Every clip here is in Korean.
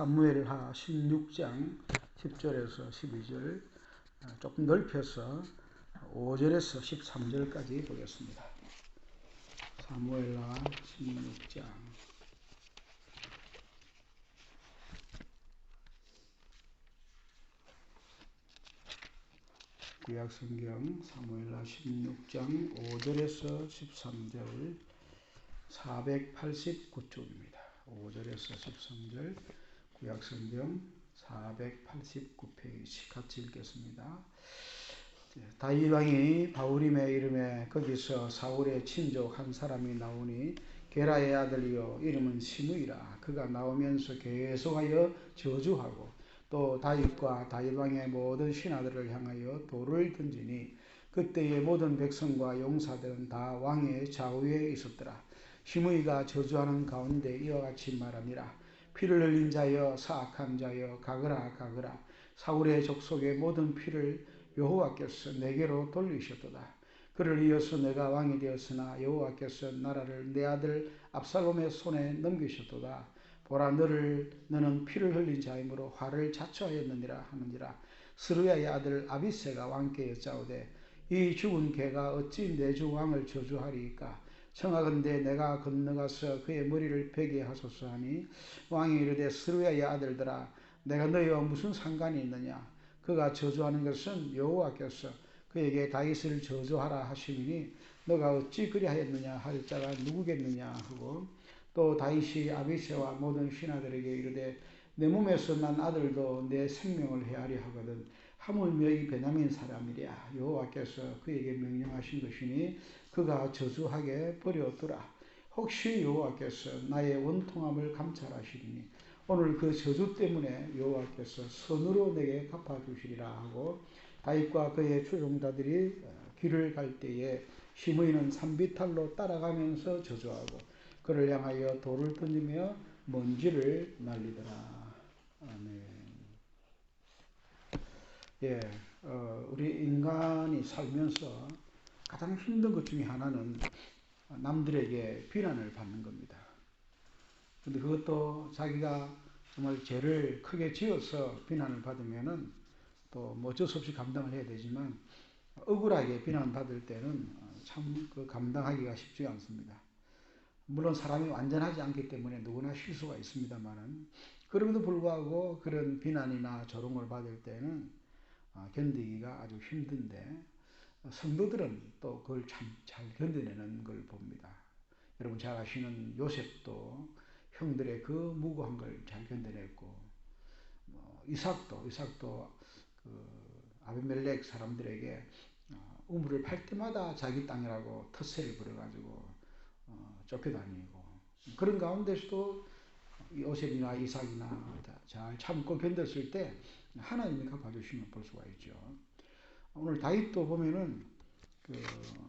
사무엘하 16장 10절에서 12절 조금 넓혀서 5절에서 13절까지 보겠습니다. 사무엘하 16장 구약성경 사무엘하 16장 5절에서 13절 489쪽입니다. 5절에서 13절 구약성경 489페이지 같이 읽겠습니다. 다윗 왕이 바울임의 이름에 거기서 사울의 친족 한 사람이 나오니 게라의 아들이요 이름은 시므이라 그가 나오면서 계속하여 저주하고 또 다윗과 다윗 왕의 모든 신하들을 향하여 돌을 던지니 그때의 모든 백성과 용사들은 다 왕의 좌우에 있었더라. 시므이가 저주하는 가운데 이와 같이 말하니라. 피를 흘린 자여 사악한 자여 가거라 가거라 사울의 족속의 모든 피를 여호와께서 내게로 돌리셨도다. 그를 이어서 내가 왕이 되었으나 여호와께서 나라를 내 아들 압살롬의 손에 넘기셨도다. 보라 너를 너는 피를 흘린 자이므로 화를 자초하였느니라 하느니라. 스루야의 아들 아비세가 왕께 여짜오되 이 죽은 개가 어찌 내 주 왕을 저주하리이까 청하건대 내가 건너가서 그의 머리를 베게 하소서 하니 왕이 이르되 스루야의 아들들아 내가 너희와 무슨 상관이 있느냐? 그가 저주하는 것은 여호와께서 그에게 다윗을 저주하라 하시니 너가 어찌 그리하였느냐 할 자가 누구겠느냐 하고 또 다윗이 아비세와 모든 신하들에게 이르되 내 몸에서 난 아들도 내 생명을 헤아려 하거든 하물며 이 베냐민 사람이랴. 여호와께서 그에게 명령하신 것이니 그가 저주하게 버려두라 혹시 여호와께서 나의 원통함을 감찰하시리니 오늘 그 저주 때문에 여호와께서 선으로 내게 갚아주시리라 하고 다윗과 그의 추종자들이 길을 갈 때에 시므이는 산비탈로 따라가면서 저주하고 그를 향하여 돌을 던지며 먼지를 날리더라. 아멘. 예, 어, 우리 인간이 살면서 가장 힘든 것 중에 하나는 남들에게 비난을 받는 겁니다. 근데 그것도 자기가 정말 죄를 크게 지어서 비난을 받으면은 또 뭐 어쩔 수 없이 감당을 해야 되지만 억울하게 비난받을 때는 참 그 감당하기가 쉽지 않습니다. 물론 사람이 완전하지 않기 때문에 누구나 실수가 있습니다만은 그럼에도 불구하고 그런 비난이나 조롱을 받을 때는 아, 견디기가 아주 힘든데 성도들은 또 그걸 참 잘 견뎌내는 걸 봅니다. 여러분 잘 아시는 요셉도 형들의 그 무고한 걸 잘 견뎌냈고 뭐 이삭도 이삭도 그 아비멜렉 사람들에게 어, 우물을 팔 때마다 자기 땅이라고 텃세를 부려가지고 어, 쫓겨다니고 그런 가운데서도 요셉이나 이삭이나 잘 참고 견뎠을 때 하나님이 갚아주시면 볼 수가 있죠. 오늘 다윗도 보면은 그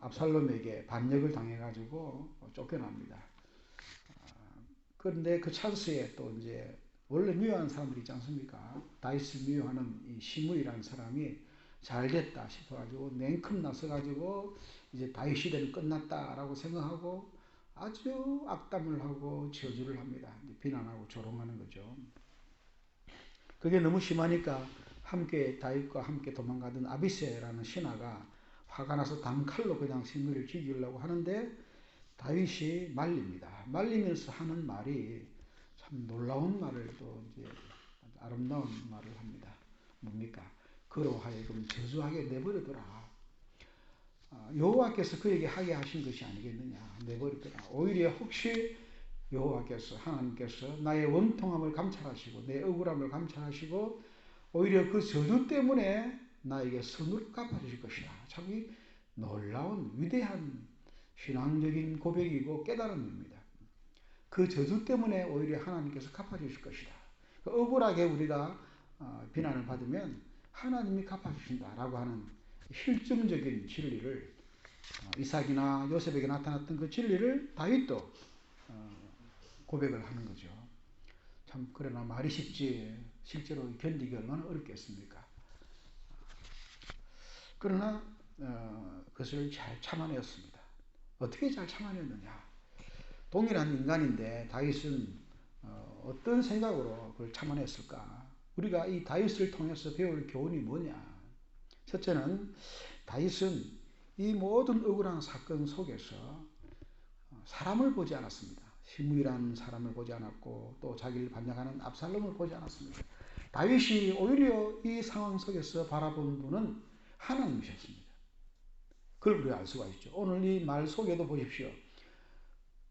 압살롬에게 반역을 당해가지고 쫓겨납니다. 아, 그런데 그 찬스에 또 이제 원래 미워하는 사람들이 있지 않습니까? 다윗을 미워하는 이 시므이라는 사람이 잘 됐다 싶어가지고 냉큼 나서가지고 이제 다윗 시대는 끝났다라고 생각하고 아주 악담을 하고 저주를 합니다. 비난하고 조롱하는 거죠. 그게 너무 심하니까 함께 다윗과 함께 도망가던 아비세라는 신하가 화가 나서 단칼로 그냥 신무를 죽이려고 하는데 다윗이 말립니다. 말리면서 하는 말이 참 놀라운 말을 또 이제 아름다운 말을 합니다. 뭡니까? 그로 하여금 저주하게 내버려둬라. 아, 여호와께서 그에게 하게 하신 것이 아니겠느냐 내버려둬라. 오히려 혹시 여호와께서 하나님께서 나의 원통함을 감찰하시고 내 억울함을 감찰하시고 오히려 그 저주 때문에 나에게 선을 갚아주실 것이다. 참 놀라운 위대한 신앙적인 고백이고 깨달음입니다. 그 저주 때문에 오히려 하나님께서 갚아주실 것이다. 그 억울하게 우리가 어, 비난을 받으면 하나님이 갚아주신다라고 하는 실증적인 진리를 어, 이삭이나 요셉에게 나타났던 그 진리를 다윗도 어, 고백을 하는 거죠. 참 그러나 말이 쉽지 실제로 견디기 얼마나 어렵겠습니까? 그러나 어, 그것을 잘 참아내었습니다. 어떻게 잘 참아냈느냐? 동일한 인간인데 다윗은 어, 어떤 생각으로 그걸 참아냈을까? 우리가 이 다윗을 통해서 배울 교훈이 뭐냐? 첫째는 다윗은 이 모든 억울한 사건 속에서 사람을 보지 않았습니다. 시므이라는 사람을 보지 않았고 또 자기를 반역하는 압살롬을 보지 않았습니다. 다윗이 오히려 이 상황 속에서 바라본 분은 하나님이셨습니다. 그걸 우리가 알 수가 있죠. 오늘 이 말 속에도 보십시오.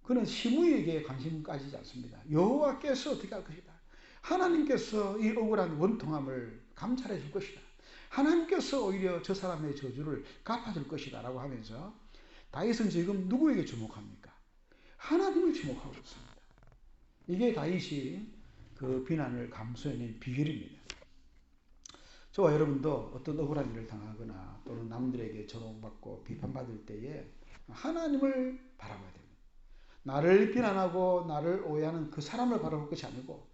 그는 시므이에게 관심 가지지 않습니다. 여호와께서 어떻게 할 것이다. 하나님께서 이 억울한 원통함을 감찰해 줄 것이다. 하나님께서 오히려 저 사람의 저주를 갚아줄 것이다 라고 하면서 다윗은 지금 누구에게 주목합니까? 하나님을 주목하고 있습니다. 이게 다윗이 그 비난을 감수해낸 비결입니다. 저와 여러분도 어떤 억울한 일을 당하거나 또는 남들에게 조롱받고 비판받을 때에 하나님을 바라봐야 됩니다. 나를 비난하고 나를 오해하는 그 사람을 바라볼 것이 아니고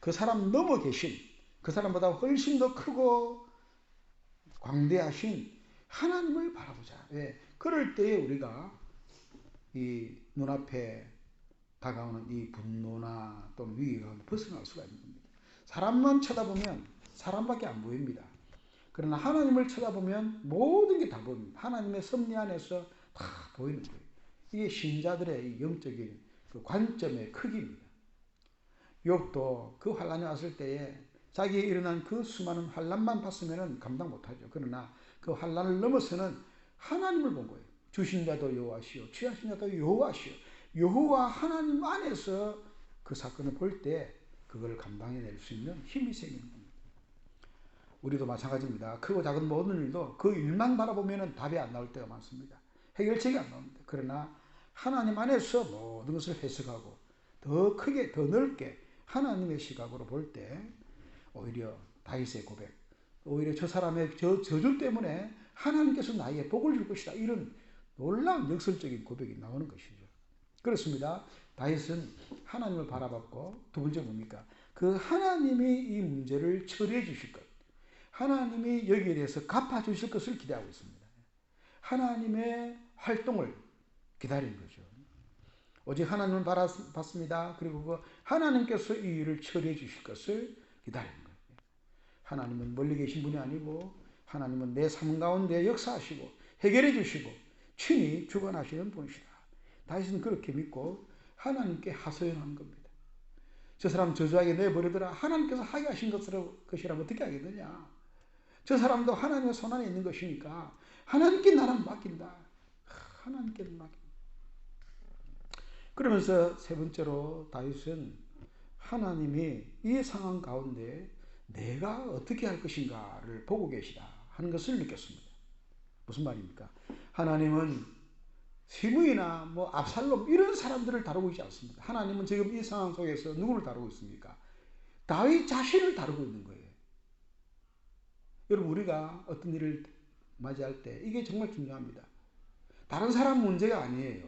그 사람 넘어 계신 그 사람보다 훨씬 더 크고 광대하신 하나님을 바라보자. 예. 그럴 때에 우리가 이 눈앞에 다가오는 이 분노나 또는 위기가 벗어날 수가 있는 겁니다. 사람만 쳐다보면 사람밖에 안 보입니다. 그러나 하나님을 쳐다보면 모든 게 다 보입니다. 하나님의 섭리 안에서 다 보이는 거예요. 이게 신자들의 영적인 그 관점의 크기입니다. 욕도 그 환란이 왔을 때에 자기에 일어난 그 수많은 환란만 봤으면 감당 못하죠. 그러나 그 환란을 넘어서는 하나님을 본 거예요. 주신 자도 여호와시오, 취하신 자도 여호와시오. 여호와 하나님 안에서 그 사건을 볼 때 그걸 감당해낼 수 있는 힘이 생기는 겁니다. 우리도 마찬가지입니다. 크고 작은 모든 일도 그 일만 바라보면 답이 안 나올 때가 많습니다. 해결책이 안 나옵니다. 그러나 하나님 안에서 모든 것을 해석하고 더 크게, 더 넓게 하나님의 시각으로 볼 때 오히려 다윗의 고백, 오히려 저 사람의 저 저주 때문에 하나님께서 나에게 복을 줄 것이다. 이런 놀라운 역설적인 고백이 나오는 것이죠. 그렇습니다. 다윗은 하나님을 바라봤고 두 번째 뭡니까? 그 하나님이 이 문제를 처리해 주실 것, 하나님이 여기에 대해서 갚아 주실 것을 기대하고 있습니다. 하나님의 활동을 기다리는 거죠. 오직 하나님을 받습니다. 그리고 그 하나님께서 이 일을 처리해 주실 것을 기다리는 거예요. 하나님은 멀리 계신 분이 아니고 하나님은 내 삶 가운데 역사하시고 해결해 주시고 친히 주관하시는 분이시다. 다윗은 그렇게 믿고 하나님께 하소연한 겁니다. 저 사람 저주하게 내버리더라. 하나님께서 하게 하신 것이라면 어떻게 하겠느냐. 저 사람도 하나님의 손안에 있는 것이니까 하나님께 나는 맡긴다. 하나님께 맡긴다. 그러면서 세 번째로 다윗은 하나님이 이 상황 가운데 내가 어떻게 할 것인가를 보고 계시다 하는 것을 느꼈습니다. 무슨 말입니까? 하나님은 시므이나 뭐 압살롬 이런 사람들을 다루고 있지 않습니다. 하나님은 지금 이 상황 속에서 누구를 다루고 있습니까? 다윗 자신을 다루고 있는 거예요. 여러분 우리가 어떤 일을 맞이할 때 이게 정말 중요합니다. 다른 사람 문제가 아니에요.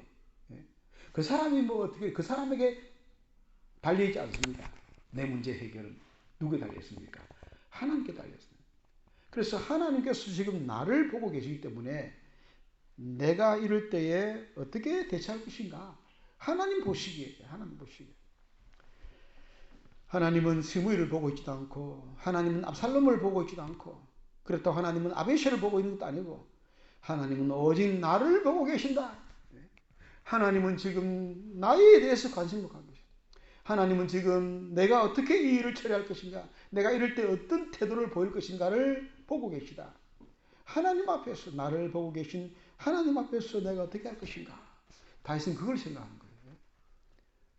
예? 그 사람이 뭐 어떻게 그 사람에게 달려 있지 않습니다. 내 문제 해결은 누구에 달렸습니까? 하나님께 달렸습니다. 그래서 하나님께서 지금 나를 보고 계시기 때문에 내가 이럴 때에 어떻게 대처할 것인가? 하나님 보시기에, 하나님 보시기에. 하나님은 스무이를 보고 있지도 않고, 하나님은 압살롬을 보고 있지도 않고, 그렇다고 하나님은 아베시를 보고 있는 것도 아니고, 하나님은 오직 나를 보고 계신다. 하나님은 지금 나에 대해서 관심을 갖고 계십니다. 하나님은 지금 내가 어떻게 이 일을 처리할 것인가, 내가 이럴 때 어떤 태도를 보일 것인가를 보고 계시다. 하나님 앞에서 나를 보고 계신 하나님 앞에서 내가 어떻게 할 것인가. 다윗은 그걸 생각하는 거예요.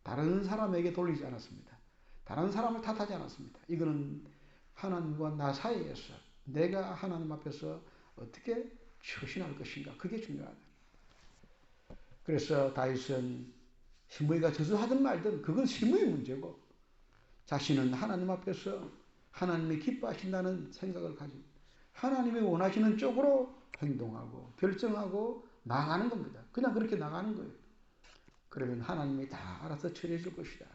다른 사람에게 돌리지 않았습니다. 다른 사람을 탓하지 않았습니다. 이거는 하나님과 나 사이에서 내가 하나님 앞에서 어떻게 처신할 것인가. 그게 중요하다. 그래서 다윗은 시므이가 저주하든 말든 그건 시므의 문제고 자신은 하나님 앞에서 하나님이 기뻐하신다는 생각을 가지고 하나님이 원하시는 쪽으로 행동하고 결정하고 나가는 겁니다. 그냥 그렇게 나가는 거예요. 그러면 하나님이 다 알아서 처리해 줄 것이다.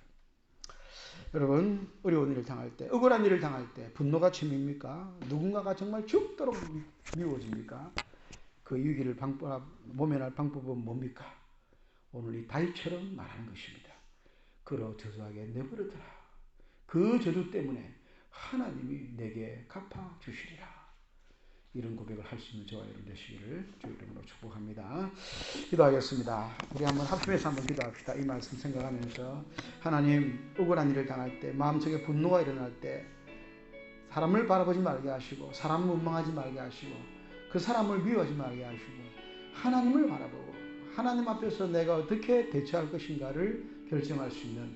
여러분 어려운 일을 당할 때 억울한 일을 당할 때 분노가 침입니까? 누군가가 정말 죽도록 미워집니까? 그 위기를 방법, 모면할 방법은 뭡니까? 오늘 이 다이처럼 말하는 것입니다. 그러 저주하게 내버려둬라. 그 저주 때문에 하나님이 내게 갚아 주시리라. 이런 고백을 할 수 있는 저와 여러분 되시기를 주 이름으로 축복합니다. 기도하겠습니다. 우리 한번 합심해서 한번 기도합시다. 이 말씀 생각하면서 하나님 억울한 일을 당할 때 마음속에 분노가 일어날 때 사람을 바라보지 말게 하시고 사람을 원망하지 말게 하시고 그 사람을 미워하지 말게 하시고 하나님을 바라보고 하나님 앞에서 내가 어떻게 대처할 것인가를 결정할 수 있는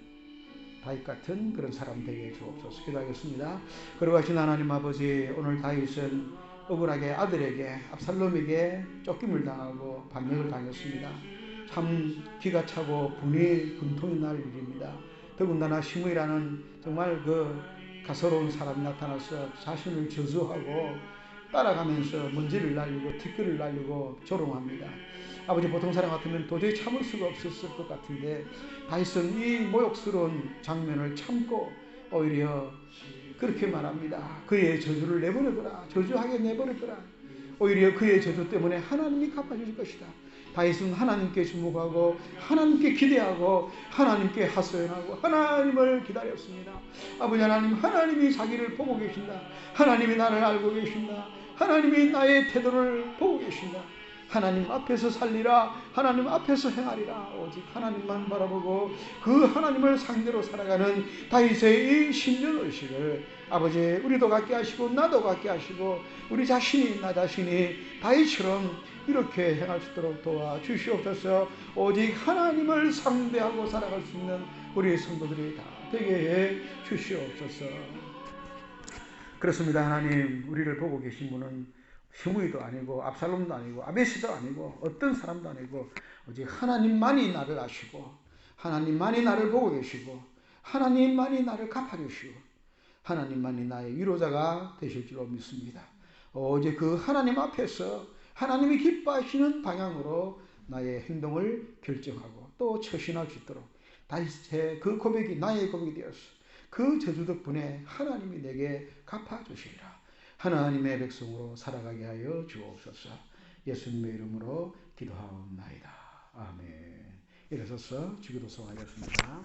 다윗 같은 그런 사람 되게 주옵소서 기도하겠습니다. 그러하신 하나님 아버지 오늘 다윗은 억울하게 아들에게 압살롬에게 쫓김을 당하고 반역을 당했습니다. 참 기가 차고 분이 분통이 날 일입니다. 더군다나 시므이라는 정말 그 가서로운 사람이 나타나서 자신을 저주하고 따라가면서 먼지를 날리고 티끌을 날리고 조롱합니다. 아버지 보통 사람 같으면 도저히 참을 수가 없었을 것 같은데 다윗은 이 모욕스러운 장면을 참고 오히려 그렇게 말합니다. 그의 저주를 내버려둬라. 저주하게 내버려둬라. 오히려 그의 저주 때문에 하나님이 갚아주실 것이다. 다윗은 하나님께 주목하고 하나님께 기대하고 하나님께 하소연하고 하나님을 기다렸습니다. 아버지 하나님 하나님이 자기를 보고 계신다. 하나님이 나를 알고 계신다. 하나님이 나의 태도를 보고 계신다. 하나님 앞에서 살리라 하나님 앞에서 행하리라. 오직 하나님만 바라보고 그 하나님을 상대로 살아가는 다윗의 이 신년 의식을 아버지 우리도 갖게 하시고 나도 갖게 하시고 우리 자신이 나 자신이 다윗처럼 이렇게 행할 수 있도록 도와 주시옵소서. 오직 하나님을 상대하고 살아갈 수 있는 우리 성도들이 다 되게 해 주시옵소서. 그렇습니다. 하나님 우리를 보고 계신 분은 시므이도 아니고 압살롬도 아니고 아베시도 아니고 어떤 사람도 아니고 오직 하나님만이 나를 아시고 하나님만이 나를 보고 계시고 하나님만이 나를 갚아주시고 하나님만이 나의 위로자가 되실 줄로 믿습니다. 오직 그 하나님 앞에서 하나님이 기뻐하시는 방향으로 나의 행동을 결정하고 또 처신할 수 있도록 다윗의 그 고백이 나의 고백이 되었어. 그 저주 덕분에 하나님이 내게 갚아주시리라. 하나님의 백성으로 살아가게 하여 주옵소서. 예수님의 이름으로 기도하옵나이다. 아멘. 일어서서 주기도서 하겠습니다.